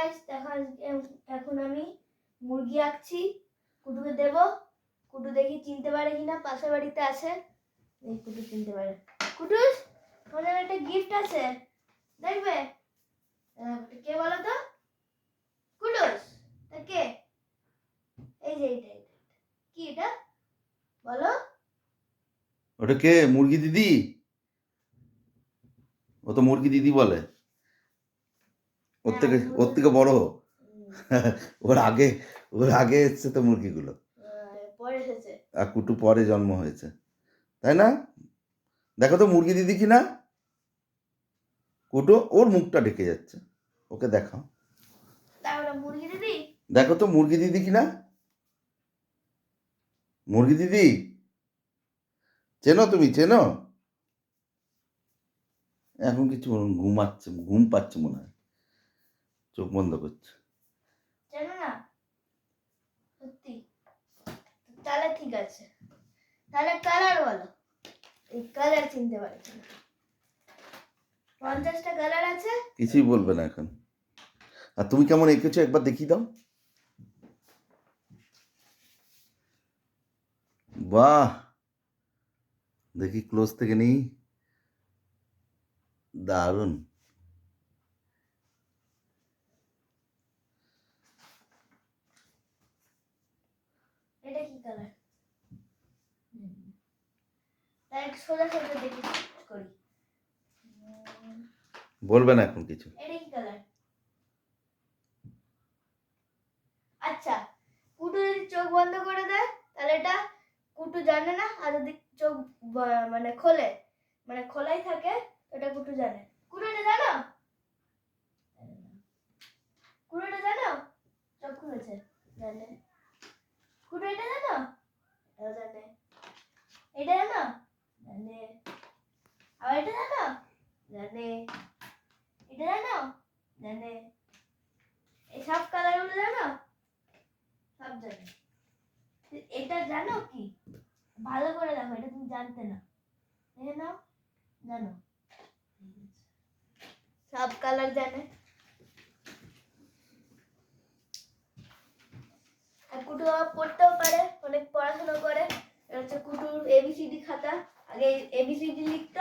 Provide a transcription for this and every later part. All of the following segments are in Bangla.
গাইস দেখো এখন আমি মুরগি আঁকছি, কুটুকে দেব। কুটু দেখি চিনতে পারে কিনা, পাশের বাড়িতে আছে। এই কুটু চিনতে পারে। কুটুস তোমাদের একটা গিফট আছে। দেখবে? কে বলো তো? কুটুস তা কে? এই যে এইটা। কি এটা? বলো। ওটা কে? মুরগি দিদি? ও তো মুরগি দিদি বলে। ওর থেকে ওর থেকে বড় ওর আগে ওর আগে এসছে তো মুরগিগুলো। এসেছে। আর কুটু পরে জন্ম হয়েছে। তাই না? দেখো তো মুরগি দিদি কি না কুটু ওর মুখটা ঢেকে যাচ্ছে। ওকে দেখাও। দেখো তো মুরগি দিদি কি না মুরগি দিদি? চেনো তুমি চেনো? এখন কিছু বলুন, ঘুমাচ্ছে ঘুম পাচ্ছে মনে হয়। চোখ বন্ধ করছে। জানো না? সত্যি। তাহলে ঠিক আছে। তাহলে কালার বলো। এই কালার চিনতে পারছি না। পঞ্চাশটা কালার আছে? কিছুই বলবে না এখন। আর তুমি কেমন এঁকেছো? একবার দেখিয়ে দাও। বাহ! দেখি ক্লোজ থেকে নেই। দারুণ এটা কি কালার তাহলে একটু সোজা সোজা দেখি করি। বলবে না এখন কিছু। এটা কি কালার আচ্ছা কুটু যদি চোখ বন্ধ করে দেয় তাহলে এটা কুটু জানে না আর যদি চোখ মানে খোলে মানে খোলাই থাকে এটা কুটু জানে। কুটু এটা জানো? কুটু এটা জানো? চোখ খুলেছে জানে। কুটু এটা জানো? জানে। এটা জানো? জানে আবার এটা জানো জানে এটা জানো জানে এই সব কালারগুলো জানো সব জানে এটা জানো কি ভালো করে দেখো এটা তুমি জানতে না দেখে নাও জানো সব কালার জানে কুটু পড়তেও পারে অনেক পড়াশোনা করে এটা হচ্ছে কুটুর এবিসিডি খাতা আগে এবিসিডি লিখতো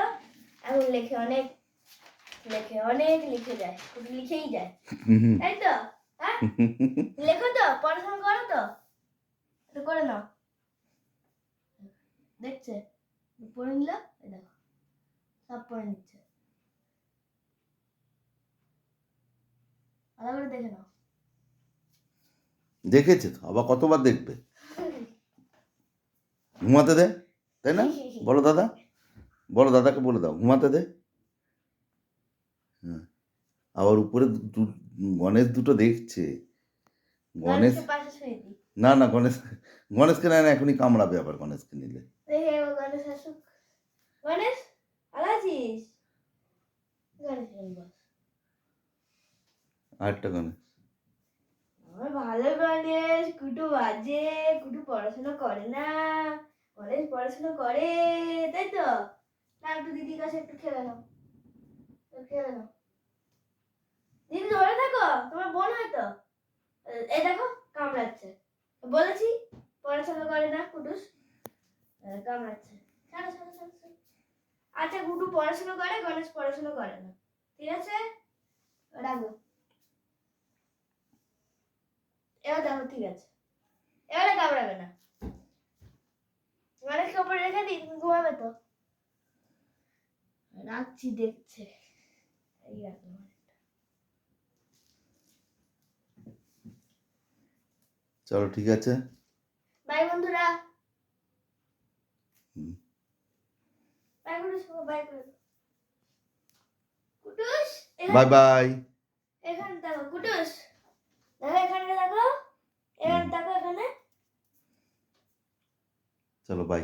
এখন লেখে অনেক লেখে অনেক লিখে যায় লিখেই যায়। তাই তো? হ্যাঁ? লেখো তো পড়াশোনা করো তো। একটু করে নাও। দেখছে? পড়ে নিল? দেখো। সব পড়ে নিচ্ছে। ভালো করে দেখে নাও। দেখেছে তো? আবার কতবার দেখবে? ঘুমাতে দে। তাই না? বলো দাদা। বলো দাদাকে বলে দাও ঘুমাতে দে। হ্যাঁ। আবার উপরে গণেশ দুটো দেখছে। গণেশ না না গণেশ গণেশকে না না এখনই কামড়াবে আবার গণেশকে নিলে। আরেকটা গণেশ। ভালো গণেশ কুটু বাজে কুটু পড়াশোনা করে না। গণেশ পড়াশোনা করে, তাই তো? না একটু দিদির কাছে একটু খেলে নাও। খেলে নাও। দিদি, ধরে থাকো, তোমার বোন হয়তো এ- এই দেখো, কামড়াচ্ছে। বলেছি, পড়াশোনা করে না, কুটুস। কামড়াচ্ছে। ছাড়ো ছাড়ো ছাড়ো। আচ্ছা কুটু পড়াশোনা করে, গণেশ পড়াশোনা করে না। ঠিক আছে? রাখো। এবার দেখো, ঠিক আছে। এবারে কামড়াবে না গণেশ কাপড় রেখে ঘুমাবে তো? রাখছি দেখছে। এই চলো ঠিক আছে। বাই বন্ধুরা। বাই করে বাই কুটুস এখানে- বাই বাই। এখানে দেখো কুটুস। দেখো এখানে দেখো। এখানে দেখো এখানে। চলো বাই।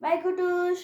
বাই কুটুস